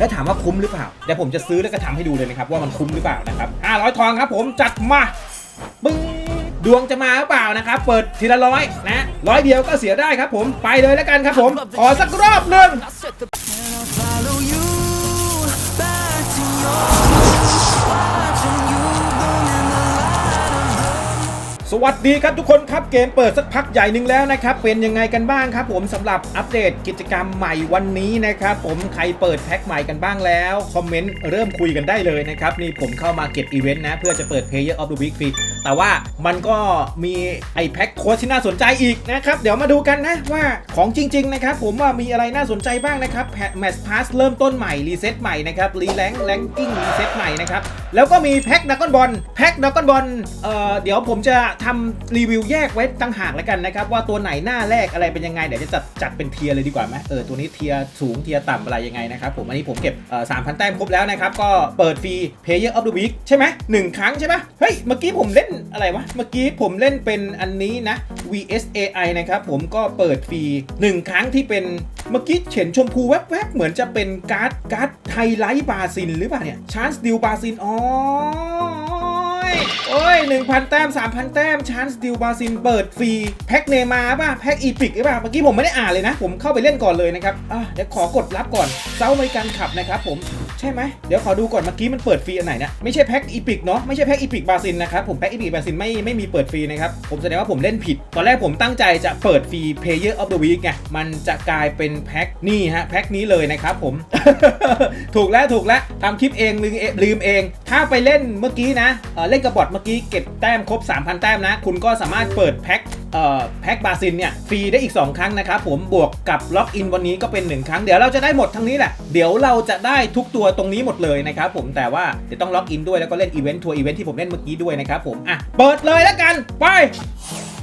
แล้วถามว่าคุ้มหรือเปล่าเดี๋ยวผมจะซื้อแล้วก็ทำให้ดูเลยนะครับว่ามันคุ้มหรือเปล่านะครับ500ทองครับผมจัดมาบึ้งดวงจะมาหรือเปล่านะครับ เปิดทีละร้อยนะร้อยเดียวก็เสียได้ครับผมไปเลยแล้วกันครับผมขอสักรอบหนึ่ง สวัสดีครับทุกคนครับเกมเปิดสักพักใหญ่หนึ่งแล้วนะครับ เป็นยังไงกันบ้างครับ ผมสำหรับอัปเดตกิจกรรมใหม่วันนี้นะครับ ผมใครเปิดแพ็คใหม่กันบ้างแล้ว คอมเมนต์เริ่มคุยกันได้เลยนะครับ นี่ผมเข้ามาเก็บอีเวนต์นะ เพื่อจะเปิด Player of the Week ฟรี แต่ว่ามันก็มีไอแพ็คโค้ดที่น่าสนใจอีกนะครับ เดี๋ยวมาดูกันนะว่าของจริง ๆ นะครับ ผมว่ามีอะไรน่าสนใจบ้างนะครับแมตช์พาสเริ่มต้นใหม่รีเซ็ตใหม่นะครับรีแลงแลงกิ้งรีเซ็ตใหม่นะครับแล้วก็มีแพ็คดักกอนบอลแพ็คดักกอนบอลเอ่อเดี๋ยวผมจะทำรีวิวแยกไว้ตั้งหากแล้วกันนะครับ ว่าตัวไหนหน้าแรกอะไรเป็นยังไงเดี๋ยวจะจัดจัดเป็นเทียร์เลยดีกว่าไหมเออตัวนี้เทียร์สูงเทียร์ต่ำอะไรยังไงนะครับผมอันนี้ผมเก็บเอ่อสามพันแต้มครบแล้วนะครับก็เปิดฟรี Player of the Week ใช่ไหมหนึ่งครั้งใช่ปะเฮ้ยเมื่อกี้ผมเล่นอะไรวะ เมื่อกี้ผมเล่นเป็นอันนี้นะ VSAI นะครับผมก็เปิดฟรีหนึ่งครั้งที่เป็นเมื่อกี้เฉินชมพูแวบๆ เหมือนจะเป็นการ์ดการ์ดไฮไลท์บาซินหรือเปล่าเนี่ยชานส์ดิวบาซินอ๋อ โอ้ย 1,000 แต้ม 3,000 แต้มชานส์ดิวบาซินเปิดฟรี แพ็คเนมาป่ะ แพ็คอีพิกหรือเปล่าเมื่อกี้ผมไม่ได้อ่านเลยนะ ผมเข้าไปเล่นก่อนเลยนะครับ อะ เดี๋ยวขอกดรับก่อนเซาบริการขับนะครับผม ใช่ไหม เดี๋ยวขอดูก่อน เมื่อกี้มันเปิดฟรีอันไหนเนี่ยไม่ใช่แพ็คอีพิกเนาะ ไม่ใช่แพ็คอีพิกบาซินนะครับ ผมแพ็คอีพิกบาซินไม่ไม่มีเปิดฟรีนะครับ ผมแสดงว่าผมเล่นผิด ตอนแรกผมตั้งใจจะเปิดฟรี Player of the Week ไง มันจะกลายเป็นแพ็คนี่ฮะ แพ็คนี้เลยนะครับผม ถูกแล้วถูกแล้วทำคลิปเองลืมเองลืมเองถ้าไปเล่นเมื่อกี้นะเเล่นกับบอทเมื่อกี้เก็บแต้มครบ 3,000 แต้มนะ คุณก็สามารถเปิดแพ็คเอ่อแพ็คบาซินเนี่ยฟรีได้อีก 2 ครั้งนะครับผมบวกกับล็อกอินวันนี้ก็เป็น 1 ครั้ง เดี๋ยวเราจะได้หมดทั้งนี้แหละ เดี๋ยวเราจะได้ทุกตัวตรงนี้หมดเลยนะครับผมแต่ว่าเดี๋ยวต้องล็อกอินด้วยแล้วก็เล่นอีเวนต์ทัวร์อีเวนต์ที่ผมเล่นเมื่อกี้ด้วยนะครับผมอะเปิดเลยแล้วกันไป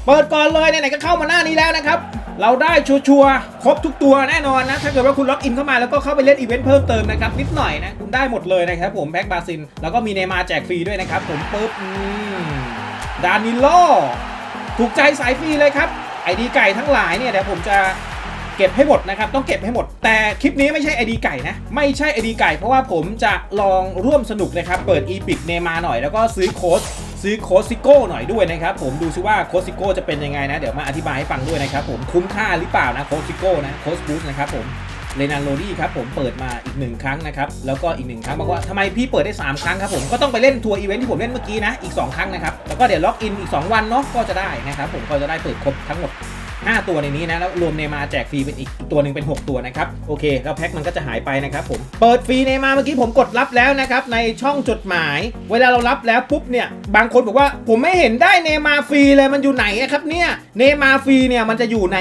เปิดก่อนเลยไหนๆก็เข้ามาหน้านี้แล้วนะครับ เราได้ชัวร์ๆครบทุกตัวแน่นอนนะ ถ้าเกิดว่าคุณล็อกอินเข้ามาแล้วก็เข้าไปเล่นอีเวนต์เพิ่มเติมนะครับ นิดหน่อยนะ คุณได้หมดเลยนะครับผมแพ็กบาซิน แล้วก็มีเนมาแจกฟรีด้วยนะครับ ผมปุ๊บดานิโลถูกใจสายฟรีเลยครับไอดีไก่ทั้งหลายเนี่ยเดี๋ยวผมจะเก็บให้หมดนะครับต้องเก็บให้หมด แต่คลิปนี้ไม่ใช่ไอดีไก่นะ ไม่ใช่ไอดีไก่ เพราะว่าผมจะลองร่วมสนุกนะครับ เปิด e p i c เนมาหน่อยแล้วก็ซื้อโค้ด ซื้อโคสิโก้หน่อยด้วยนะครับผมดูซิว่าโคสิโก้จะเป็นยังไงนะ เดี๋ยวมาอธิบายให้ฟังด้วยนะครับผมคุ้มค่าหรือเปล่านะโคสิโก้นะโคสบูสนะครับผมเรนันโรดี้ครับผมเปิดมาอีกหนึ่งครั้งนะครับแล้วก็อีกหนึ่งครั้งบอกว่าทำไมพี่เปิดได้ 3 ครั้งครับผมก็ต้องไปเล่นทัวร์อีเวนท์ที่ผมเล่นเมื่อกี้นะอีก 2 ครั้งนะครับแล้วก็เดี๋ยวล็อกอินอีก 2 วันเนาะก็จะได้นะครับผมก็จะได้เปิดครบทั้งหมด 5 ตัวในนี้นะแล้วรวมเนมาแจกฟรีเป็นอีกตัวหนึ่งเป็น 6 ตัวนะครับโอเค แล้วแพ็คมันก็จะหายไปนะครับผมเปิดฟรีเนมาเมื่อกี้ผมกดรับแล้วนะครับในช่องจดหมาย เวลาเรารับแล้วปุ๊บเนี่ยบางคนบอกว่าผมไม่เห็นได้เนมาฟรีเลยมันอยู่ไหนครับเนี่ยเนมาฟรีเนี่ยมันจะอยู่ใน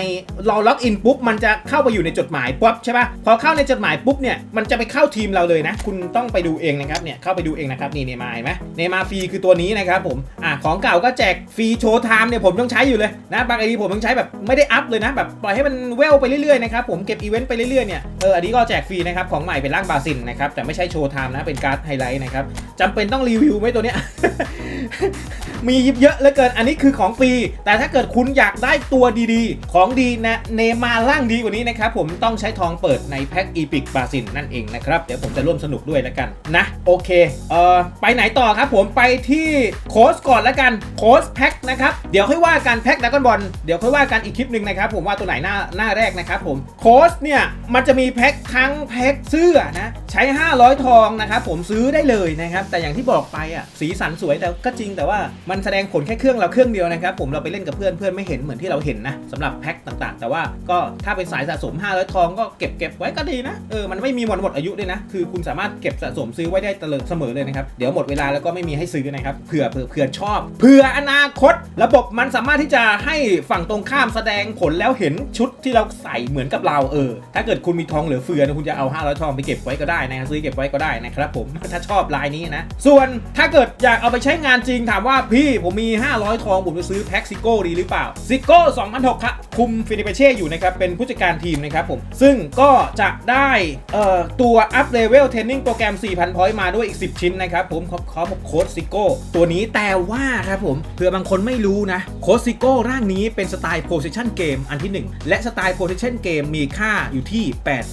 เราล็อกอินปุ๊บมันจะเข้าไปอยู่ในจดหมายปุ๊บใช่ปะพอเข้าในจดหมายปุ๊บเนี่ยมันจะไปเข้าทีมเราเลยนะ คุณต้องไปดูเองนะครับเนี่ยเข้าไปดูเองนะครับนี่เนมาเห็นไหมเนมาฟรีคือตัวนี้นะครับผมอะของเก่าก็แจกฟรีโชว์ไทม์เนี่ยผมต้องใช้อยู่เลยนะบางไอดีผมต้องใช้แบบไม่ได้อัพเลยนะแบบปล่อยให้มันเวลไปเรื่อยๆนะครับผมเก็บอีเวนต์ไปเรื่อยๆเนี่ยเอออันนี้ก็แจกฟรีนะครับของใหม่เป็นร่างบาซินนะครับแต่ไม่ใช่โชว์ไทม์นะเป็นการ์ดไฮไลท์นะครับจำเป็นต้องรีวิวไหมตัวเนี้ยมียิบเยอะเหลือเกินอันนี้คือของฟรี แต่ถ้าเกิดคุณอยากได้ตัวดีๆ ของดีนะเนมาล่างดีกว่านี้นะครับผมต้องใช้ทองเปิดในแพ็คอีพิกบาซินนั่นเองนะครับเดี๋ยวผมจะร่วมสนุกด้วยแล้วกันนะโอเคเอ่อไปไหนต่อครับผมไปที่โค้ชก่อนแล้วกันโค้ชแพ็คนะครับเดี๋ยวค่อยว่ากันแพ็คดักกอนบอลเดี๋ยวค่อยว่ากันอีกคลิปหนึ่งนะครับผมว่าตัวไหนหน้าหน้าแรกนะครับผมโค้ชเนี่ยมันจะมีแพ็คทั้งแพ็คเสื้อนะใช้ 500 ทองนะครับผมซื้อได้เลยนะครับแต่อย่างที่บอกไปอะสีสันสวยแต่ก็จริงแต่ว่ามันแสดงผลแค่เครื่องเราเครื่องเดียวนะครับผมเราไปเล่นกับเพื่อนเพื่อนไม่เห็นเหมือนที่เราเห็นนะสำหรับแพ็คต่างๆ แต่ว่าก็ถ้าเป็นสายสะสม 500 ทองก็เก็บเก็บไว้ก็ดีนะเออมันไม่มีวันหมดอายุด้วยนะคือคุณสามารถเก็บสะสมซื้อไว้ได้ตลอดเสมอเลยนะครับเดี๋ยวหมดเวลาแล้วก็ไม่มีให้ซื้อนะครับเผื่อเผื่อเผื่อชอบเผื่ออนาคต ระบบมันสามารถที่จะให้ฝั่งตรงข้ามแสดงผลแล้วเห็นชุดที่เราใส่เหมือนกับเราเออ ถ้าเกิดคุณมีทองเหลือเฟือนะคุณจะเอา 500 ทองไปเก็บไว้ก็ได้นะซื้อเก็บไว้ก็ได้นะครับผมถ้าชอบลายนี้นะ ส่วนถ้าเกิดอยากเอาไปใช้งานจริงถามว่าพี่ผมมี 500 ทองผมจะซื้อแพ็คซิโก้ดีหรือเปล่าซิโก้2006ครับคุมฟิลิปเช่อยู่นะครับเป็นผู้จัดการทีมนะครับผมซึ่งก็จะได้เอ่อตัวอัพเลเวลเทรนนิ่งโปรแกรม 4,000 พอยต์มาด้วยอีก 10 ชิ้นนะครับผมขอขอกโค้ดซิโก้ตัวนี้แต่ว่าครับผมเผื่อบางคนไม่รู้นะโค้ดซิโก้ร่างนี้เป็นสไตล์ position game อันที่ 1 และสไตล์ position game มีค่าอยู่ที่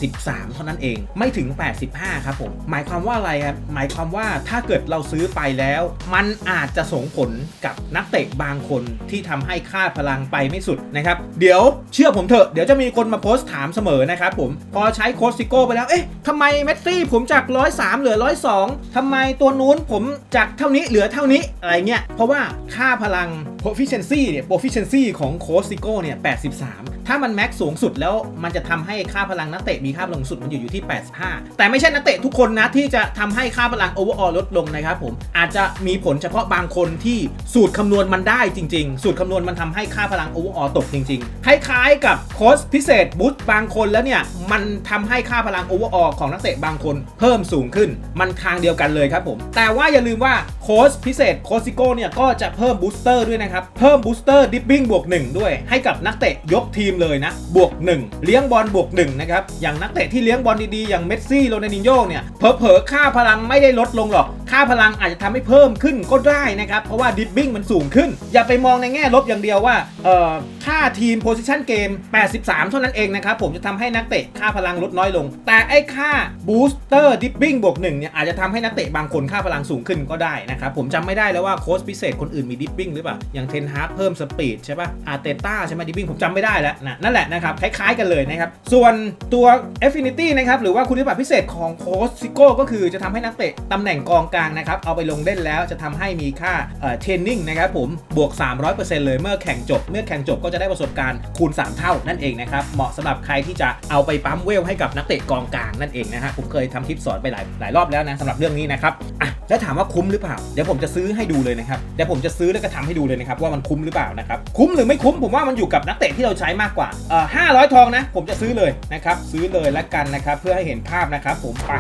83 เท่านั้นเอง ไม่ถึง 85 ครับผม หมายความว่าอะไรครับ หมายความว่าถ้าเกิดเราซื้อไปแล้ว มันอาจจะส่งผลกับนักเตะบางคนที่ทำให้ค่าพลังไปไม่สุดนะครับ เดี๋ยวเชื่อผมเถอะ เดี๋ยวจะมีคนมาโพสต์ถามเสมอนะครับผม พอใช้โค้ดซิโก้ไปแล้ว เอ๊ะทำไมเมสซี่ผมจาก 103 เหลือ 102ทำไมตัวนู้นผมจากเท่านี้เหลือเท่านี้อะไรเงี้ย เพราะว่าค่าพลัง proficiency เนี่ย proficiency ของโค้ดซิโก้เนี่ย83 ถ้ามันแม็กสูงสุดแล้วมันจะทำให้ค่าพลังนักเตะมีค่าพลังสุดมันอยู่อยู่ที่ 85 แต่ไม่ใช่นักเตะทุกคนนะที่จะทำให้ค่าพลัง overall ลดลงนะครับผมอาจจะมีผลเฉพาะบางคนที่สูตรคำนวณมันได้จริง ๆ สูตรคำนวณมันทำให้ค่าพลัง overall ตกจริงๆคล้ายๆกับโค้ชพิเศษบูสต์บางคนแล้วเนี่ยมันทำให้ค่าพลัง overall ของนักเตะบางคนเพิ่มสูงขึ้นมันทางเดียวกันเลยครับผมแต่ว่าอย่าลืมว่าโค้ชพิเศษโคซิโก้เนี่ยก็จะเพิ่มบูสเตอร์ด้วยนะครับเพิ่มบูสเตอร์ดิปปิ้งบวก1ด้วยให้กับนักเตะยกทีมเลยนะ บวก 1 เลี้ยงบอลบวก1นะครับ อย่างนักเตะที่เลี้ยงบอลดีๆ อย่างเมสซี่โรนัลดินโญ่เนี่ยเผลอๆค่าพลังไม่ได้ลดลงหรอก ค่าพลังอาจจะทำให้เพิ่มขึ้นก็ได้นะครับ เพราะว่าดิปปิ้งมันสูงขึ้น อย่าไปมองในแง่ลบอย่างเดียวว่าเอ่อค่าทีมโพซิชันเกม 83 เท่านั้นเองนะครับผมจะทำให้นักเตะค่าพลังลดน้อยลง แต่ไอ้ค่าบูสเตอร์ดิปปิ้งบวก1เนี่ยอาจจะทำให้นักเตะบางคนค่าพลังสูงขึ้นก็ได้นะครับผมจำไม่ได้แล้วว่าโค้ชพิเศษคนอื่นมีดิปปิ้งหรือเปล่าอย่างเทนฮาร์เพิ่มสปีดใช่ป่ะอาร์เตต้าใช่ไหมดิปปิ้งผมจำไม่ได้แล้วนะนั่นแหละนะครับคล้ายๆกันเลยนะครับ ส่วนตัว Affinity นะครับหรือว่าคุณสมบัติพิเศษของโค้ชซิโก้ก็คือจะทำให้นักเตะตำแหน่งกองกลางนะครับเอาไปลงเล่นแล้วจะทำให้มีค่าเทรนนิ่งนะครับผมบวก 300%เลยเมื่อแข่งจบ เมื่อแข่งจบก็จะได้ประสบการณ์คูณ 3 เท่านั่นเองนะครับเหมาะสำหรับใครที่จะเอาไปปั๊มเวลให้กับนักเตะกองกลางนั่นเองนะฮะผมเคยทำคลิปสอนไปหลายหลายรอบแล้วนะสำหรับเรื่องนี้นะครับอะแล้วถามว่าคุ้มหรือเปล่า เดี๋ยวผมจะซื้อให้ดูเลยนะครับ เดี๋ยวผมจะซื้อแล้วก็ทำให้ดูเลยนะครับว่ามันคุ้มหรือเปล่านะครับ คุ้มหรือไม่คุ้มผมว่ามันอยู่กับนักเตะที่เราใช้มากกว่าเอ่อ500ทองนะ ผมจะซื้อเลยนะครับ ซื้อเลยละกันนะครับ เพื่อให้เห็นภาพนะครับ ผมไป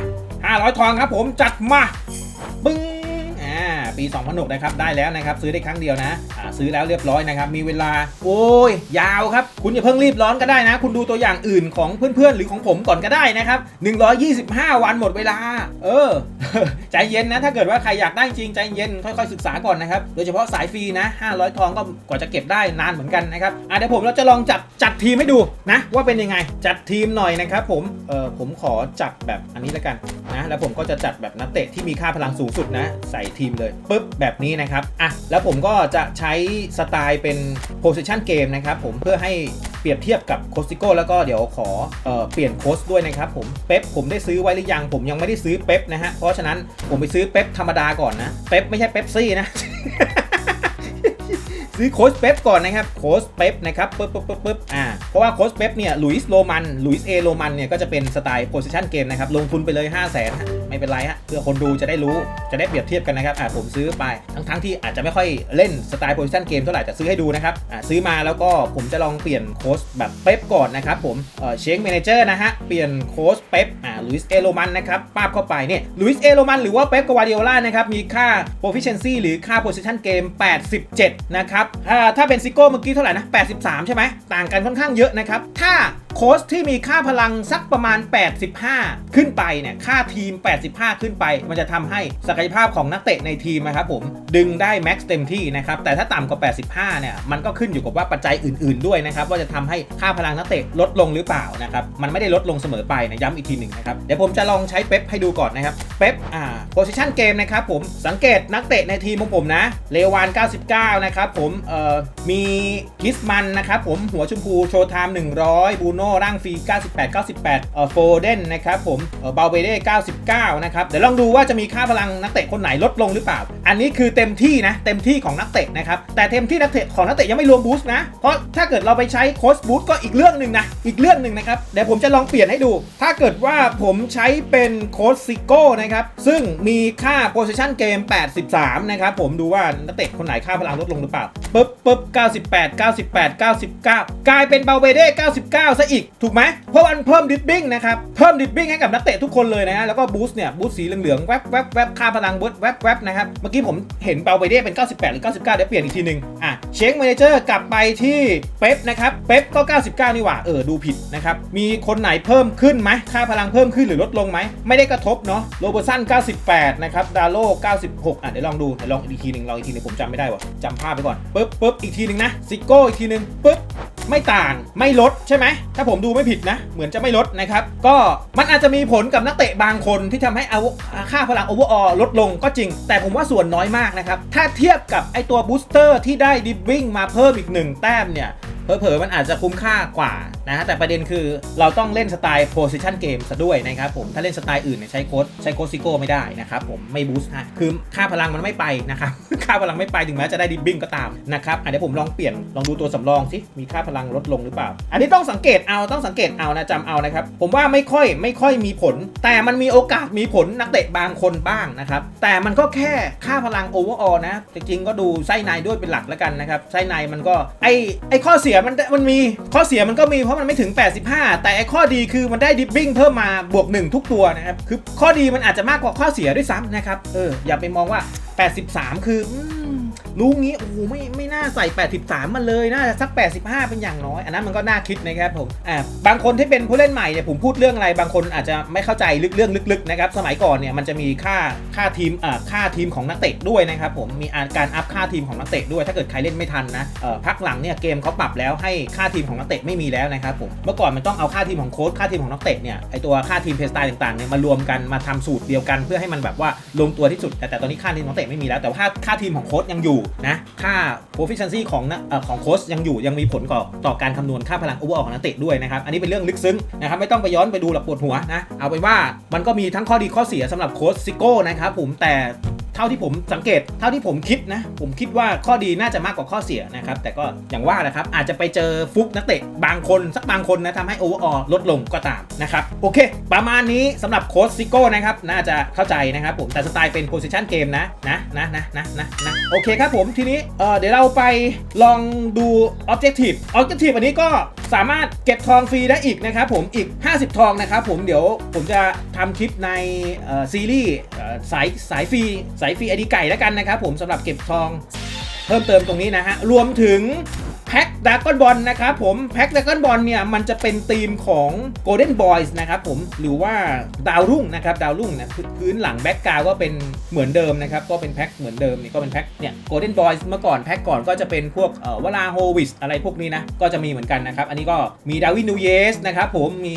ห้าร้อยทองครับ ผมจัดมาปึ้ง ปี 2006นะครับได้แล้วนะครับซื้อได้ครั้งเดียวนะอ่าซื้อแล้วเรียบร้อยนะครับมีเวลา โอ้ยยาวครับคุณอย่าเพิ่งรีบร้อนก็ได้นะ คุณดูตัวอย่างอื่นของเพื่อนๆ หรือของผมก่อนก็ได้นะครับ125 วันหมดเวลา เออ ใจเย็นนะ ถ้าเกิดว่าใครอยากได้จริงใจเย็นค่อยๆศึกษาก่อนนะครับโดยเฉพาะสายฟรีนะ 500 ทองก็กว่าจะเก็บได้นานเหมือนกันนะครับอะเดี๋ยวผมเราจะลองจัดจัดทีมให้ดูนะ ว่าเป็นยังไงจัดทีมหน่อยนะครับผมเออผมขอจัดแบบอันนี้แล้วกันนะแล้วผมก็จะจัดแบบนักเตะที่มีค่าพลังสูงสุดนะ ใส่ทีมเลยปุ๊บแบบนี้นะครับอะแล้วผมก็จะใช้สไตล์เป็น position game นะครับผมเพื่อให้เปรียบเทียบกับโคสิโก้แล้วก็เดี๋ยวขอเอ่อเปลี่ยนโค้ชด้วยนะครับผมเป๊ปผมได้ซื้อไว้หรือยังผมยังไม่ได้ซื้อเป๊ปนะฮะเพราะฉะนั้นผมไปซื้อเป๊ปธรรมดาก่อนนะเป๊ปไม่ใช่เป๊ปซี่นะซื้อโค้ชเป๊ปก่อนนะครับโค้ชเป๊ปนะครับปึ๊บปึ๊บปึ๊บปึ๊บอ่าเพราะว่าโค้ชเป๊ปเนี่ยลุยส์โรมันลุยส์เอโรมันเนี่ยก็จะเป็นสไตล์โพซิชันเกมนะครับลงทุนไปเลย 5 0 0แสน ไม่เป็นไรฮะเพื่อคนดูจะได้รู้จะได้เปรียบเทียบกันนะครับอ่าผมซื้อไปทั้งทั้งที่อาจจะไม่ค่อยเล่นสไตล์โพซิชันเกมเท่าไหร่แต่ซื้อให้ดูนะครับอ่าซื้อมาแล้วก็ผมจะลองเปลี่ยนโค้ชแบบเป๊ปก่อนนะครับผมเอ่อเชงเมนเจอร์นะฮะเปลี่ยนโค้ชเป๊ปอ่าลุยส์เอโรมันนะครับป้าบเข้าไปเนี่ยลุยส์เอโรมันหรือว่าเป๊ปกวาเดียล่านะครับมีค่า proficiency หรือค่า position game 87 นะครับอ่าถ้าเป็นซิโก้เมื่อกี้เท่าไหร่นะ83 ใช่ไหมต่างกันค่อนข้างเยอะนะครับถ้า โค้ชที่มีค่าพลังสักประมาณ 85 ขึ้นไปเนี่ยค่าทีม 85 ขึ้นไป มันจะทำให้ศักยภาพของนักเตะในทีมนะครับผมดึงได้แม็กซ์เต็มที่นะครับแต่ถ้าต่ำกว่า 85 เนี่ยมันก็ขึ้นอยู่กับว่าปัจจัยอื่น ๆด้วยนะครับว่าจะทำให้ค่าพลังนักเตะลดลงหรือเปล่านะครับมันไม่ได้ลดลงเสมอไปนะย้ำอีกทีหนึ่งนะครับเดี๋ยวผมจะลองใช้เป๊ปให้ดูก่อนนะครับเป๊ปอ่า position game นะครับผมสังเกตนักเตะในทีมของผมนะเลวาน 99 นะครับผมเอ่อมีคิสมันนะครับผมหัวชมพูโชว์ไทม์100บูโนร่างฟรี 98 98เอ่อโฟเดนนะครับผมเอ่อบาเบเด้99 นะครับ เดี๋ยวลองดูว่าจะมีค่าพลังนักเตะคนไหนลดลงหรือเปล่า อันนี้คือเต็มที่นะ เต็มที่ของนักเตะนะครับ แต่เต็มที่นักเตะของนักเตะยังไม่รวมบูสต์นะ เพราะถ้าเกิดเราไปใช้โค้ชบูสต์ก็อีกเรื่องหนึ่งนะ อีกเรื่องหนึ่งนะครับ เดี๋ยวผมจะลองเปลี่ยนให้ดู ถ้าเกิดว่าผมใช้เป็นโค้ชซิโก้นะครับ ซึ่งมีค่า position game 83 นะครับ ผมดูว่านักเตะคนไหนค่าพลังลดลงหรือเปล่าปึ๊บปึ๊บ98 98 99 กลายเป็นเบลเบเด้99ซะอีกถูกไหมเพราะมันเพิ่มดิปปิ้งนะครับ เพิ่มดิปปิ้งให้กับนักเตะทุกคนเลยนะฮะแล้วก็บูสต์เนี่ยบูสต์สีเหลืองๆแวบแวบแวบค่าพลังเบิร์ดแวบแวบนะครับ เมื่อกี้ผมเห็นเบลเบเด้เป็น 98 หรือ 99 เดี๋ยวเปลี่ยนอีกทีหนึ่งอะเช็ค m ม n เจอร์กลับไปที่เป๊ปนะครับเป๊ปก็ 99 นี่หว่าเออดูผิดนะครับมีคนไหนเพิ่มขึ้นไหมค่าพลังเพิ่มขึ้นหรือลดลงไหมไม่ได้กระทบเนาะโรเบอร์สัน 98 นะครับดาโล96 อะเดี๋ยวลองดูเดี๋ยวลองอีกทีหนึ่งลองอีกทีหนึงผมจำไม่ได้ว่ะจำภาพไปก่อนปึ๊บปึ๊บอีกทีหนึ่งนะซิโก้อีกทีหนึ่งปึ๊บ ไม่ต่างไม่ลดใช่ไหม ถ้าผมดูไม่ผิดนะ เหมือนจะไม่ลดนะครับ ก็มันอาจจะมีผลกับนักเตะบางคนที่ทำให้เอาค่าพลังโอเวอร์ออลดลงก็จริง แต่ผมว่าส่วนน้อยมากนะครับ ถ้าเทียบกับไอตัวบูสเตอร์ที่ได้ดิฟวิ่งมาเพิ่มอีกหนึ่งแต้มเนี่ยเผลอๆมันอาจจะคุ้มค่ากว่านะแต่ประเด็นคือเราต้องเล่นสไตล์ position game ซะด้วยนะครับผมถ้าเล่นสไตล์อื่นเนี่ยใช้โค้ดใช้โค้ดซิโก้ไม่ได้นะครับผมไม่บูสต์ฮะคือค่าพลังมันไม่ไปนะครับค่าพลังไม่ไปถึงแม้จะได้ดิบบิ้งก็ตามนะครับเดี๋ยวผมลองเปลี่ยนลองดูตัวสำรองสิมีค่าพลังลดลงหรือเปล่า อันนี้ต้องสังเกตเอาต้องสังเกตเอานะจำเอานะครับผมว่าไม่ค่อยไม่ค่อยมีผล แต่มันมีโอกาสมีผลนักเตะบางคนบ้างนะครับแต่มันก็แค่ค่าพลังโอเวอร์ออนะจริงๆก็ดูไส้ในด้วยเป็นหลักแล้วกันนะครับไส้ในมันก็ไอไอข้อเสียมันมันมีข้อเสียมันก็มีเพราะมันไม่ถึง 85 แต่ข้อดีคือมันได้ดิฟบิ้งเพิ่มมาบวก 1 ทุกตัวนะครับ คือข้อดีมันอาจจะมากกว่าข้อเสียด้วยซ้ำนะครับ เออ อย่าไปมองว่า 83 คือ รู้งี้โอ้โหไม่ไม่น่าใส่ 83มาเลยน่าจะสัก 85 เป็นอย่างน้อย อันนั้นมันก็น่าคิดนะครับผมอ่าบางคนที่เป็นผู้เล่นใหม่เนี่ยผมพูดเรื่องอะไร บางคนอาจจะไม่เข้าใจลึกเรื่องลึกๆนะครับสมัยก่อนเนี่ยมันจะมีค่าค่าทีมอ่าค่าทีมของนักเตะด้วยนะครับผมมีการอัพค่าทีมของนักเตะด้วย ถ้าเกิดใครเล่นไม่ทันนะเออพักหลังเนี่ยเกมเขาปรับแล้วให้ค่าทีมของนักเตะไม่มีแล้วนะครับผมเมื่อก่อนมันต้องเอาค่าทีมของโค้ชค่าทีมของนักเตะเนี่ยไอตัวค่าทีมเพสไตล์ต่างๆเนี่ยมารวมกันมาทำสูตรเดียวกัน เพื่อให้มันแบบว่าลงตัวที่สุดแต่แต่ตอนนี้ค่าทีมของนักเตะไม่มีแล้วแต่ว่าค่าค่าทีมของโค้ชยังอยู่นะค่า proficiency ของนะอของโค้ชยังอยู่ยังมีผลก่อต่อการคำนวณค่าพลัง overall ของนักเตะด้วยนะครับ อันนี้เป็นเรื่องลึกซึ้งนะครับไม่ต้องไปย้อนไปดูหลักปวดหัวนะเอาเป็นว่ามันก็มีทั้งข้อดีข้อเสียสำหรับโค้ชซิโก้นะครับผมแต่ เท่าที่ผมสังเกตเท่าที่ผมคิดนะ ผมคิดว่าข้อดีน่าจะมากกว่าข้อเสียนะครับ แต่ก็อย่างว่านะครับ อาจจะไปเจอฟุกนักเตะบางคนสักบางคนนะทำให้โอเวอร์ออลดลงก็ตามนะครับ โอเค ประมาณนี้สำหรับโค้ชซิโก้นะครับ น่าจะเข้าใจนะครับผมแต่สไตล์เป็นโพ i ิชันเกมนะนะนะนะนะนะนะโอเคครับผมทีนี้เเดี๋ยวเราไปลองดู Objective Objective อันนี้ก็สามารถเก็บทองฟรีได้อีกนะครับผมอีก 50 ทองนะครับผมเดี๋ยวผมจะทำคลิปในซีรีส์สายสายฟรีสายฟรีไอดีไก่แล้วกันนะครับผมสำหรับเก็บทองเพิ่มเติมตรงนี้นะฮะ รวมถึงแพ็คดากอนบอลนะครับผมแพ็คดากอนบอลเนี่ย มันจะเป็นธีมของ Golden Boys นะครับผมหรือว่าดาวรุ่งนะครับ ดาวรุ่งนะพื้นพื้นหลังแบ็กกราวก็เป็นเหมือนเดิมนะครับ ก็เป็นแพ็คเหมือนเดิมนี่ก็เป็นแพ็คเนี่ย Golden Boys เมื่อก่อนแพ็คก่อนก็จะเป็นพวกเอ่อวลาโฮวิสอะไรพวกนี้นะ ก็จะมีเหมือนกันนะครับ อันนี้ก็มีดาวินนูเยสนะครับผมมี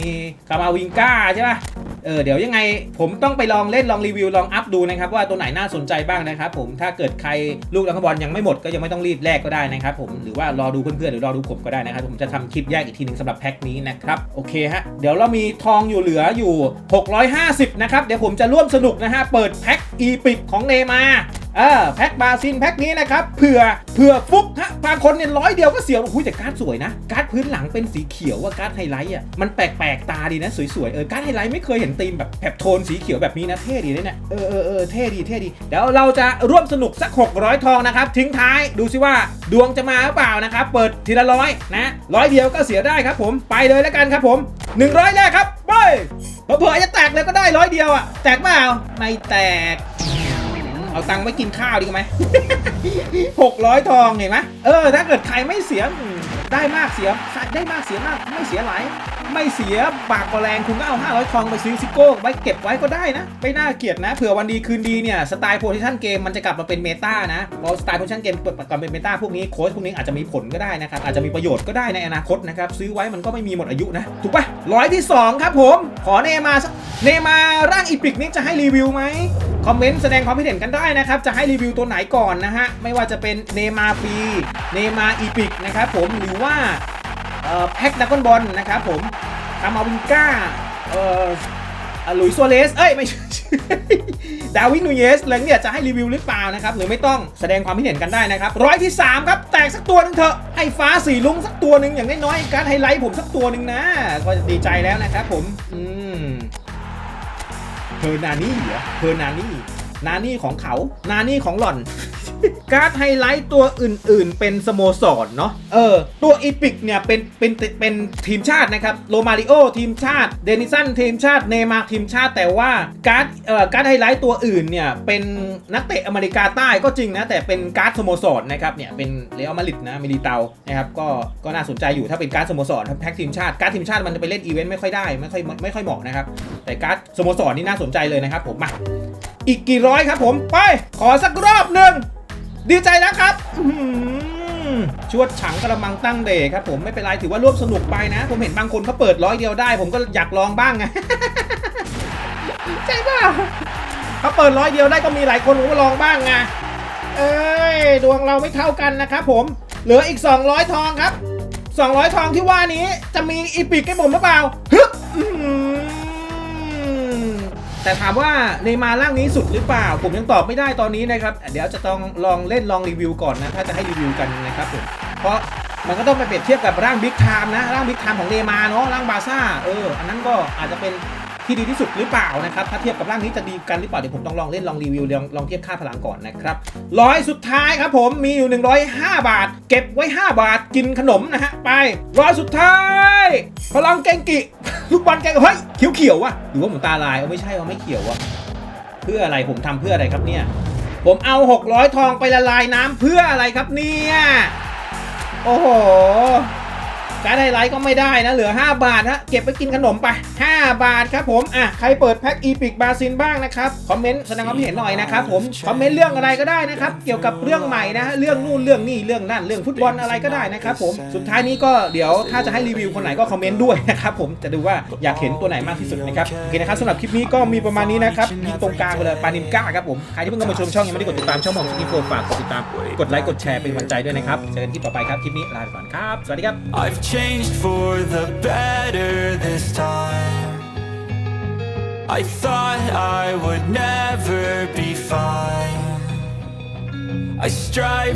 คามาวิงกาใช่ปะ เออเดี๋ยวยังไงผมต้องไปลองเล่นลองรีวิวลองอัพดูนะครับว่าตัวไหนน่าสนใจบ้างนะครับผมถ้าเกิดใครลูกลังบอลยังไม่หมดก็ยังไม่ต้องรีบแลกก็ได้นะครับผมหรือว่ารอดูเพื่อนๆหรือรอดูผมก็ได้นะครับผมจะทำคลิปแยกอีกทีหนึ่งสำหรับแพ็คนี้นะครับโอเคฮะเดี๋ยวเรามีทองอยู่เหลืออยู่ 650 นะครับเดี๋ยวผมจะร่วมสนุกนะฮะเปิดแพ็คอีพิกของเนมา เออแพ็คบาซินแพ็คนี้นะครับเผื่อเผื่อฟุกฮะบางคนเนี่ยร้อยเดียวก็เสียวโอ้โหแต่การ์ดสวยนะ การ์ดพื้นหลังเป็นสีเขียวว่าการ์ดไฮไลท์อะมันแปลกๆตาดีนะสวยๆเออการ์ดไฮไลท์ไม่เคยเห็นธีมแบบแบบโทนสีเขียวแบบนี้นะเท่ดีเลยเนี่ยเออเออเออเท่ดีเท่ดีเดี๋ยวเราจะร่วมสนุกสัก 600 ทองนะครับทิ้งท้ายดูซิว่าดวงจะมาหรือเปล่านะครับเปิดทีละร้อยนะร้อยเดียวก็เสียได้ครับผมไปเลยแล้วกันครับผม 100แรกครับไปเผื่อๆจะแตกเลยก็ได้ร้อยเดียวอะแตกเปล่าไม่แตก เอาตังค์ไว้กินข้าวดีกว่าไหม หกร้อยทองเห็นไหมเออ ถ้าเกิดใครไม่เสียได้มากเสียได้มากเสียมากไม่เสียหลายไม่เสียปากก็แรงคุณก็เอา 500 ทองไปซื้อซิโก้ไว้เก็บไว้ก็ได้นะ ไม่น่าเกลียดนะ เผื่อวันดีคืนดีเนี่ยสไตล์โพซิชันเกมมันจะกลับมาเป็นเมตานะเพอสไตล์โพซิชันเกมกลับเป็นเมตาพวกนี้โค้ชพวกนี้อาจจะมีผลก็ได้นะครับอาจจะมีประโยชน์ก็ได้ในอนาคตนะครับซื้อไว้มันก็ไม่มีหมดอายุนะถูกปะร้อยที่สองครับผมขอเนมาสักเนมาร่างอีพิกนี้จะให้รีวิวไหมคอมเมนต์แสดงความคิดเห็นกันได้นะครับ จะให้รีวิวตัวไหนก่อนนะฮะ ไม่ว่าจะเป็นเนมาฟรีเนมาอีพิกนะครับผมหรือว่า แพ็คดักกอนบอลนะครับผมคามาวิงก้าเอ่อหลุยส์ซัวเรสเอ้ย ไม่ใช่ดาวินนูเยสเลยเนี่ยจะให้รีวิวหรือเปล่านะครับ หรือไม่ต้องแสดงความคิดเห็นกันได้นะครับ ร้อยที่ 3 ครับ แตกสักตัวหนึงเถอะให้ฟ้าสีลุงสักตัวหนึ่งอย่างน้อยๆการไฮไลท์ผมสักตัวหนึ่งนะ ก็จะดีใจแล้วนะครับผม อืมเธอนานี่เหรอเธอร์นานี่ นานี่ของเขา นานี่ของหล่อน การ์ดไฮไลท์ตัวอื่น ๆ เป็นสโมสรเนาะ เออ ตัวอีพิกเนี่ยเป็นเป็นเป็นทีมชาตินะครับ โรมาริโอทีมชาติ เดนิสันทีมชาติ เนมาร์ทีมชาติ แต่ว่าการ์ดเอ่อการ์ดไฮไลท์ตัวอื่นเนี่ยเป็นนักเตะอเมริกาใต้ก็จริงนะ แต่เป็นการ์ดสโมสรนะครับ เนี่ยเป็นเรอัลมาดริดนะมิลิเตานะครับ ก็ก็น่าสนใจอยู่ถ้าเป็นการ์ดสโมสรถ้าแพ็กทีมชาติ การ์ดทีมชาติมันจะไปเล่นอีเวนต์ไม่ค่อยได้ ไม่ค่อยไม่ค่อยเหมาะนะครับ แต่การ์ดสโมสรนี่น่าสนใจเลยนะครับผมมา อีกกี่ร้อยครับผมไปขอสักรอบหนึ่งดีใจแล้วครับชวดฉังกระมังตั้งเดยครับผมไม่เป็นไรถือว่าร่วมสนุกไปนะ ผมเห็นบางคนเขาเปิดร้อยเดียวได้ ผมก็อยากลองบ้างไงใช่ป่ะเขาเปิดร้อยเดียวได้ก็มีหลายคนผมก็ลองบ้างไงเอ้ยดวงเราไม่เท่ากันนะครับผมเหลืออีก 200 ทองครับ 200 ทองที่ว่านี้จะมีอีปิกให้ผมหรือเปล่าฮึบ แต่ถามว่าเนมาร่างนี้สุดหรือเปล่า ผมยังตอบไม่ได้ตอนนี้นะครับ เดี๋ยวจะต้องลองเล่นลองรีวิวก่อนนะ ถ้าจะให้รีวิวกันนะครับผมเพราะมันก็ต้องไปเปรียบเทียบกับร่างบิ๊กไทม์นะ ร่างบิ๊กไทม์ของเนมาเนาะร่างบาซ่าเอออันนั้นก็อาจจะเป็น ที่ดีที่สุดหรือเปล่านะครับถ้าเทียบกับร่างนี้จะดีกันหรือเปล่าเดี๋ยวผมต้องลองเล่นลองรีวิวลองลองเทียบค่าพลังก่อนนะครับร้อยสุดท้ายครับผมมีอยู่ 105 บาท เก็บไว้ 5 บาทกินขนมนะฮะไปร้อยสุดท้าย พลังเกงกิลูกบอลแกงเฮ้ยเขียวเขียวๆวะหรือว่าผมตาลายเออไม่ใช่ว่าไม่เขียววะเพื่ออะไรผมทำเพื่ออะไรครับเนี่ยผมเอา 600 ทองไปละลายน้ำเพื่ออะไรครับเนี่ยโอ้โห การดไฮไลท์ก็ไม่ได้นะ เหลือ 5 บาทฮะเก็บไปกินขนมไป 5 บาทครับผม อะ ใครเปิดแพ็คอีพิกบาซินบ้างนะครับ คอมเมนต์แสดงความเห็นหน่อยนะครับผม คอมเมนต์เรื่องอะไรก็ได้นะครับ เกี่ยวกับเรื่องใหม่นะฮะเรื่องนู่นเรื่องนี่เรื่องนั่นเรื่องฟุตบอลอะไรก็ได้นะครับผม สุดท้ายนี้ก็เดี๋ยวถ้าจะให้รีวิวคนไหนก็คอมเมนต์ด้วยนะครับผม จะดูว่าอยากเห็นตัวไหนมากที่สุดนะครับ โอเคนะครับสำหรับคลิปนี้ก็มีประมาณนี้นะครับยิงตรงกลางไปเลยปานิมก้าครับผม ใครที่เพิ่งเข้ามาชมช่องยังไม่ได้กดติดตามช่องผมสกินโฟฝากกดติดตาม กดไลค์ กดแชร์เป็นกำลังใจด้วยนะครับ เจอกันคลิปต่อไปครับ คลิปนี้ลาไปก่อนครับ สวัสดีครับ I've changed for the better this time. I thought I would never be fine. I strive.